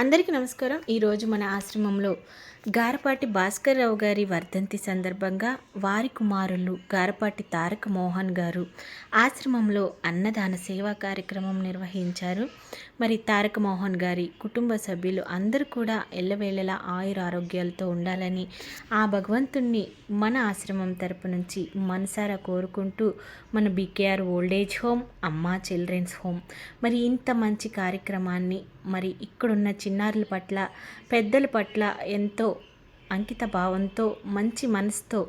అందరికీ నమస్కారం. ఈరోజు మన ఆశ్రమంలో గారపాటి భాస్కర్ రావు గారి వర్ధంతి సందర్భంగా వారి కుమారులు గారపాటి తారక మోహన్ గారు ఆశ్రమంలో అన్నదాన సేవా కార్యక్రమం నిర్వహించారు. మరి తారక మోహన్ గారి కుటుంబ సభ్యులు అందరూ కూడా ఎల్లవేళలా ఆయుర ఆరోగ్యాలతో ఉండాలని ఆ భగవంతుణ్ణి మన ఆశ్రమం తరపు నుంచి మనసారా కోరుకుంటూ మన BKR old age home Amma children's home. మరి ఇంత మంచి కార్యక్రమాన్ని మరి ఇక్కడున్న చిన్నారుల పట్ల పెద్దల పట్ల ఎంతో అంకిత భావంతో మంచి మనసుతో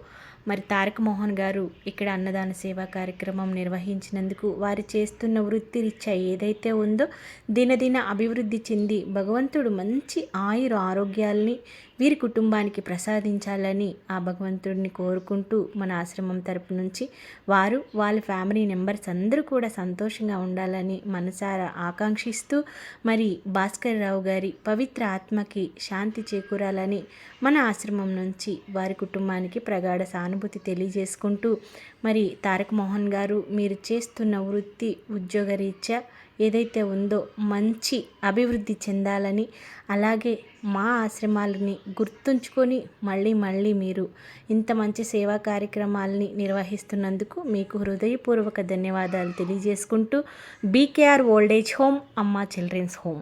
మరి తారక మోహన్ గారు ఇక్కడ అన్నదాన సేవా కార్యక్రమం నిర్వహించినందుకు వారు చేస్తున్న వృత్తి రీత్యా ఏదైతే ఉందో దినదిన అభివృద్ధి చెంది భగవంతుడు మంచి ఆయుర ఆరోగ్యాల్ని వీరి కుటుంబానికి ప్రసాదించాలని ఆ భగవంతుడిని కోరుకుంటూ మన ఆశ్రమం తరపు నుంచి వారు వాళ్ళ ఫ్యామిలీ మెంబర్స్ అందరూ కూడా సంతోషంగా ఉండాలని మనసారా ఆకాంక్షిస్తూ మరి భాస్కర్ రావు గారి పవిత్ర ఆత్మకి శాంతి చేకూరాలని మన ఆశ్రమం నుంచి వారి కుటుంబానికి ప్రగాఢ సానుభూతి తెలియజేసుకుంటూ మరి తారక మోహన్ గారు మీరు చేస్తున్న వృత్తి ఉద్యోగరీత్యా ఏదైతే ఉందో మంచి అభివృద్ధి చెందాలని అలాగే మా ఆశ్రమాలని గుర్తుంచుకొని మళ్ళీ మళ్ళీ మీరు ఇంత మంచి సేవా కార్యక్రమాలని నిర్వహిస్తున్నందుకు మీకు హృదయపూర్వక ధన్యవాదాలు తెలియజేసుకుంటూ BKR old age home Amma children's home.